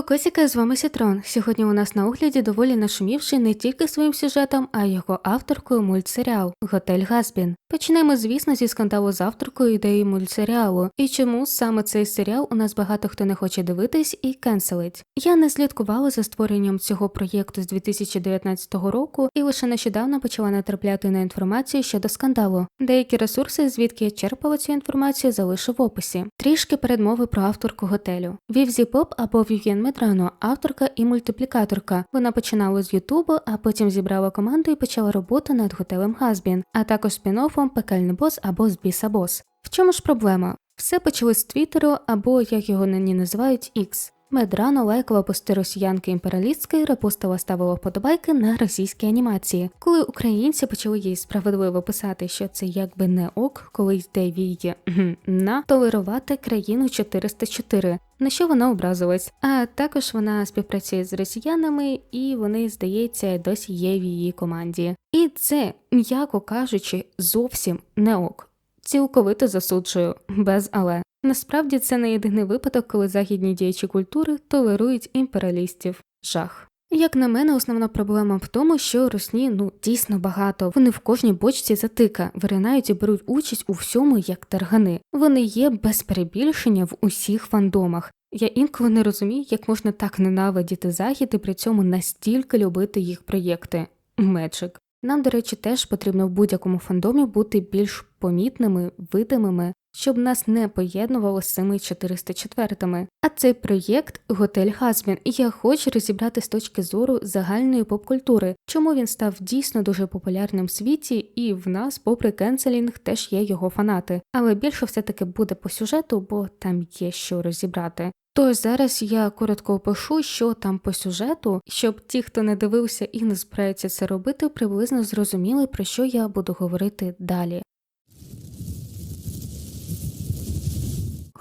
Кокосіка, з вами Сітрон. Сьогодні у нас на огляді доволі нашумівший не тільки своїм сюжетом, а й його авторкою мультсеріал Готель Газбін. Почнемо, звісно, зі скандалу з авторкою ідеї мультсеріалу, і чому саме цей серіал у нас багато хто не хоче дивитись і кенселить. Я не слідкувала за створенням цього проєкту з 2019 року і лише нещодавно почала натрапляти на інформацію щодо скандалу. Деякі ресурси, звідки я черпала цю інформацію, залишу в описі. Трішки передмови про авторку готелю. Вівзі Поп або Вів'єн Медрано, авторка і мультиплікаторка. Вона починала з Ютубу, а потім зібрала команду і почала роботу над готелем Газбін, а також спін-оффом Пекельний бос або з Біса Бос. В чому ж проблема? Все почалось з Твіттеру або, як його нині називають, X. Медрано лайкала пости росіянки імперіалістки, репостила ставила вподобайки на російські анімації. Коли українці почали їй справедливо писати, що це якби не ок, коли йде її на толерувати країну 404, на що вона образилась. А також вона співпрацює з росіянами, і вони, здається, досі є в її команді. І це, м'яко кажучи, зовсім не ок. Цілковито засуджую, без але. Насправді це не єдиний випадок, коли західні діячі культури толерують імперіалістів. Жах. Як на мене, основна проблема в тому, що русні ну дійсно багато. Вони в кожній бочці затика, виринають і беруть участь у всьому як таргани. Вони є без перебільшення в усіх фандомах. Я інколи не розумію, як можна так ненавидіти захід і при цьому настільки любити їх проєкти. Меджик. Нам, до речі, теж потрібно в будь-якому фандомі бути більш помітними, видимими, щоб нас не поєднувало з цими 404-ми. А цей проєкт Готель Газбін, і я хочу розібрати з точки зору загальної поп-культури, чому він став дійсно дуже популярним в світі, і в нас, попри кенселінг, теж є його фанати. Але більше все-таки буде по сюжету, бо там є що розібрати. Тож зараз я коротко опишу, що там по сюжету, щоб ті, хто не дивився і не збирається це робити, приблизно зрозуміли, про що я буду говорити далі.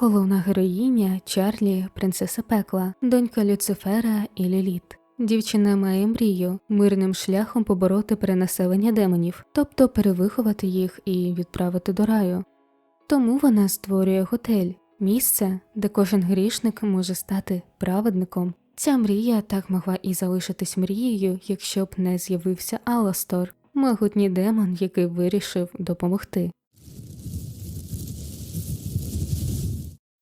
Головна героїня Чарлі, принцеса пекла, донька Люцифера і Ліліт. Дівчина має мрію мирним шляхом побороти перенаселення демонів, тобто перевиховати їх і відправити до раю. Тому вона створює готель, місце, де кожен грішник може стати праведником. Ця мрія так могла і залишитись мрією, якщо б не з'явився Аластор, могутній демон, який вирішив допомогти.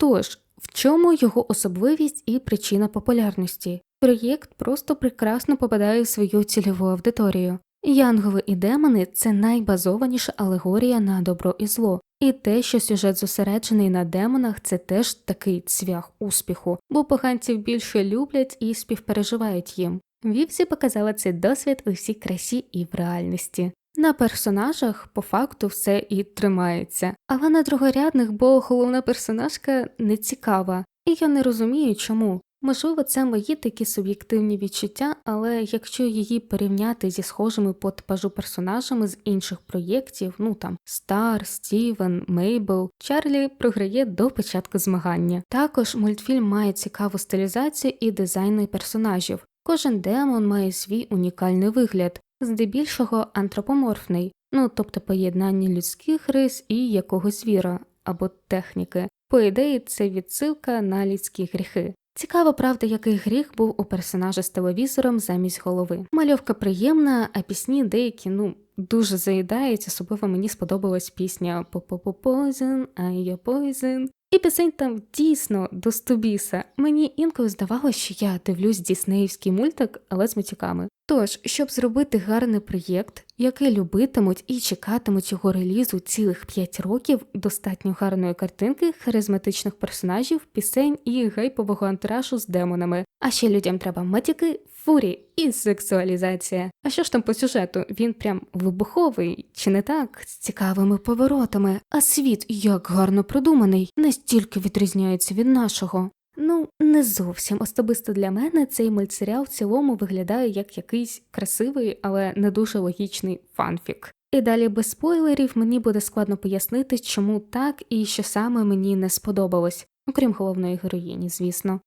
Тож, в чому його особливість і причина популярності? Проєкт просто прекрасно попадає в свою цільову аудиторію. Янголи і демони це найбазованіша алегорія на добро і зло, і те, що сюжет зосереджений на демонах, це теж такий цвях успіху, бо поганців більше люблять і співпереживають їм. Вівсі показала цей досвід у всій красі і в реальності. На персонажах по факту все і тримається, але на другорядних, бо головна персонажка не цікава, і я не розумію чому. Можливо, це мої такі суб'єктивні відчуття, але якщо її порівняти зі схожими по типажу персонажами з інших проєктів, ну там Стар, Стівен, Мейбл, Чарлі програє до початку змагання. Також мультфільм має цікаву стилізацію і дизайни персонажів. Кожен демон має свій унікальний вигляд, здебільшого антропоморфний, ну тобто поєднання людських рис і якогось звіра або техніки. По ідеї, це відсилка на людські гріхи. Цікаво, правда, який гріх був у персонажа з телевізором замість голови. Мальовка приємна, а пісні деякі, ну, дуже заїдають, особливо мені сподобалась пісня «По-по-по-poison, I your. І пісень там дійсно до стубіса. Мені інколи здавалося, що я дивлюсь діснеївський мультик, але з матюками. Тож, щоб зробити гарний проєкт, який любитимуть і чекатимуть його релізу цілих 5 років, достатньо гарної картинки, харизматичних персонажів, пісень і гейпового антуражу з демонами. А ще людям треба матіки, фурі і сексуалізація. А що ж там по сюжету? Він прям вибуховий, чи не так? З цікавими поворотами. А світ як гарно продуманий, настільки відрізняється від нашого. Ну, не зовсім особисто для мене цей мультсеріал в цілому виглядає як якийсь красивий, але не дуже логічний фанфік. І далі без спойлерів мені буде складно пояснити, чому так і що саме мені не сподобалось, окрім головної героїні, звісно.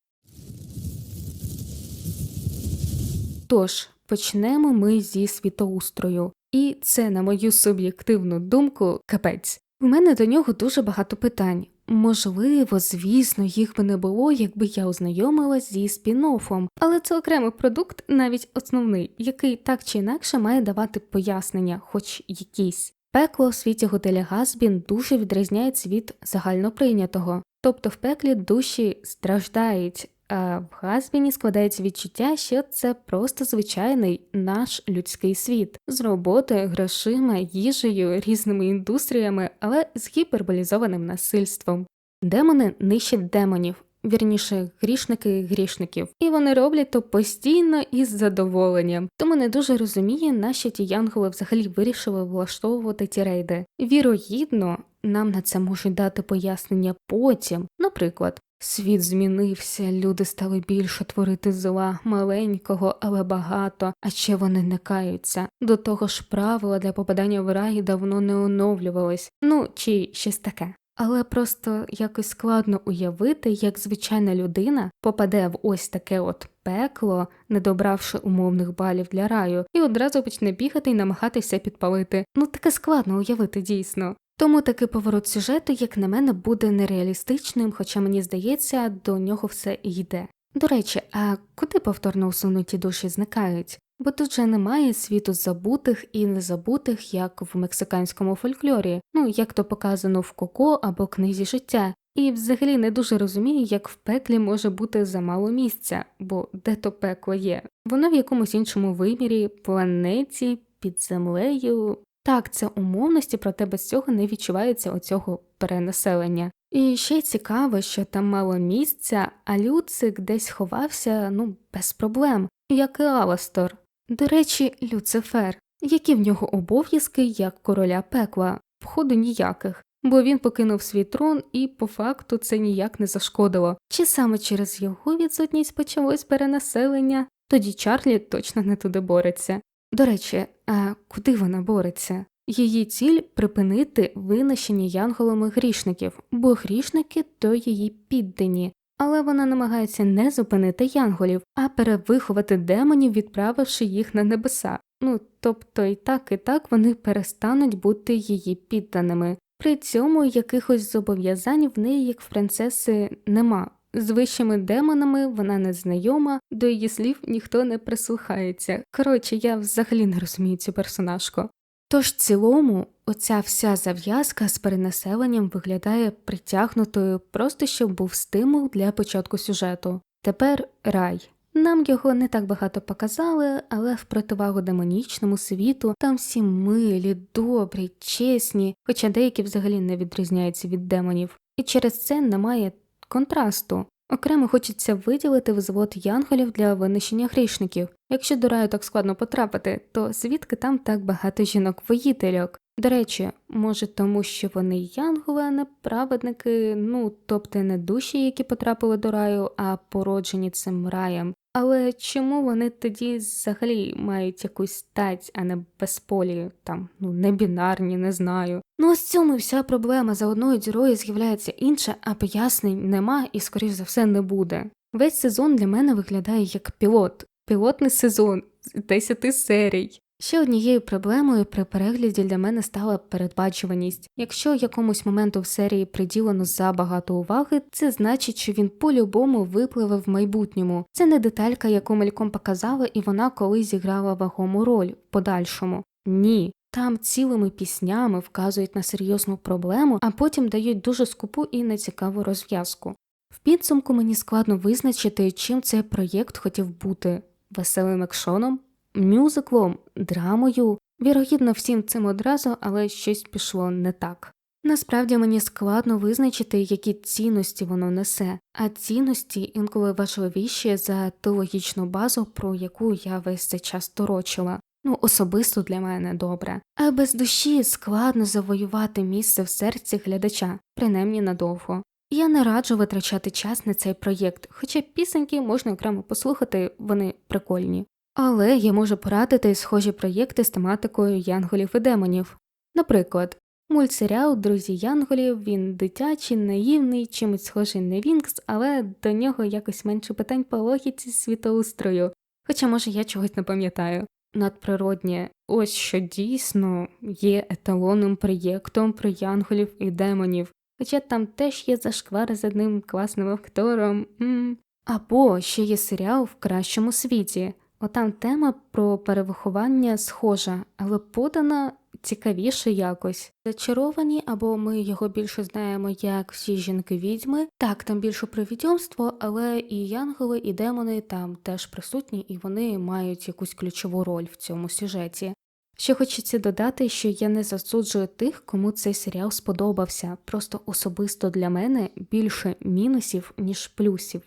Тож, почнемо ми зі світоустрою, і це, на мою суб'єктивну думку, капець. У мене до нього дуже багато питань. Можливо, звісно, їх би не було, якби я ознайомилась зі спін-оффом. але це окремий продукт, навіть основний, який так чи інакше має давати пояснення, хоч якісь. Пекло у світі готеля Газбін дуже відрізняється від загальноприйнятого, тобто в пеклі душі страждають, в Газбіні складається відчуття, що це просто звичайний наш людський світ з роботою, грошима, їжею, різними індустріями, але з гіперболізованим насильством. Демони нищать демонів. Вірніше, грішники грішників, і вони роблять то постійно і з задоволенням. Тому не дуже розуміє, нащо ті янголи взагалі вирішили влаштовувати ті рейди. Вірогідно, нам на це можуть дати пояснення потім. Наприклад, світ змінився, люди стали більше творити зла, маленького, але багато, а ще вони не каються. До того ж, правила для попадання в рай давно не оновлювались, ну чи щось таке. Але просто якось складно уявити, як звичайна людина попаде в ось таке от пекло, не добравши умовних балів для раю, і одразу почне бігати і намагатися підпалити. Ну таке складно уявити дійсно. Тому такий поворот сюжету, як на мене, буде нереалістичним, хоча мені здається, до нього все йде. До речі, а куди повторно усунуті душі зникають? Бо тут же немає світу забутих і незабутих, як в мексиканському фольклорі, ну як то показано в Коко або книзі життя, і взагалі не дуже розумію, як в пеклі може бути замало місця, бо де то пекло є. Воно в якомусь іншому вимірі, планеті, під землею. Так, це умовності, проте без цього не відчувається оцього перенаселення. І ще цікаво, що там мало місця, а Люцик десь ховався ну без проблем, як і Аластор. До речі, Люцифер, які в нього обов'язки як короля пекла, входу ніяких, бо він покинув свій трон і по факту це ніяк не зашкодило. Чи саме через його відсутність почалось перенаселення, тоді Чарлі точно не туди бореться. До речі, а куди вона бореться? Її ціль припинити винищення янголами грішників, бо грішники то її піддані, але вона намагається не зупинити янголів, а перевиховати демонів, відправивши їх на небеса. Ну тобто і так, і так вони перестануть бути її підданими. При цьому якихось зобов'язань в неї, як в принцеси, нема. З вищими демонами вона не знайома, до її слів ніхто не прислухається. Коротше, я взагалі не розумію цю персонажку. Тож в цілому оця вся зав'язка з перенаселенням виглядає притягнутою, просто щоб був стимул для початку сюжету. Тепер рай. Нам його не так багато показали, але в противагу демонічному світу там всі милі, добрі, чесні, хоча деякі взагалі не відрізняються від демонів, і через це немає контрасту. Окремо хочеться виділити взвод янголів для винищення грішників. Якщо до раю так складно потрапити, то звідки там так багато жінок-воїтельок? До речі, може тому, що вони янголи, а не праведники, ну тобто не душі, які потрапили до раю, а породжені цим раєм. Але чому вони тоді взагалі мають якусь стать, а не безполі, там, ну, не бінарні, не знаю. Ну ось цьому вся проблема за одною дірою з'являється інша, а пояснень нема і, скоріш за все, не буде. Весь сезон для мене виглядає як пілот, пілотний сезон з 10 серій. Ще однією проблемою при перегляді для мене стала передбачуваність. Якщо якомусь моменту в серії приділено забагато уваги, це значить, що він по-любому випливе в майбутньому. Це не деталька, яку мельком показали, і вона колись зіграла вагому роль в подальшому. Ні. Там цілими піснями вказують на серйозну проблему, а потім дають дуже скупу і нецікаву розв'язку. В підсумку мені складно визначити, чим цей проєкт хотів бути веселим екшоном, мюзиклом, драмою. Вірогідно, всім цим одразу, але щось пішло не так. Насправді мені складно визначити, які цінності воно несе, а цінності інколи важливіші за ту логічну базу, про яку я весь цей час торочила. Ну, особисто для мене добре, а без душі складно завоювати місце в серці глядача, принаймні надовго. Я не раджу витрачати час на цей проєкт, хоча пісеньки можна окремо послухати, вони прикольні. Але я можу порадити схожі проєкти з тематикою янголів і демонів. Наприклад, мультсеріал Друзі Янголів він дитячий, наївний, чимось схожий на Вінкс, але до нього якось менше питань по логіці світоустрою, хоча, може, я чогось не пам'ятаю. Надприроднє, ось що дійсно є еталонним проєктом про янголів і демонів. Хоча там теж є зашквари з одним класним актором. М. Або ще є серіал в кращому світі. Отам тема про перевиховання схожа, але подана цікавіше якось. Зачаровані, або ми його більше знаємо як всі жінки відьми. Так, там більше про відьомство, але і янголи, і демони там теж присутні, і вони мають якусь ключову роль в цьому сюжеті. Ще хочеться додати, що я не засуджую тих, кому цей серіал сподобався. Просто особисто для мене більше мінусів, ніж плюсів.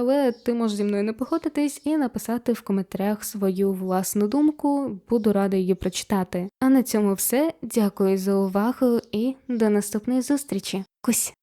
Але ти можеш зі мною не погодитись і написати в коментарях свою власну думку, буду рада її прочитати. А на цьому все. Дякую за увагу і до наступної зустрічі. Кусь!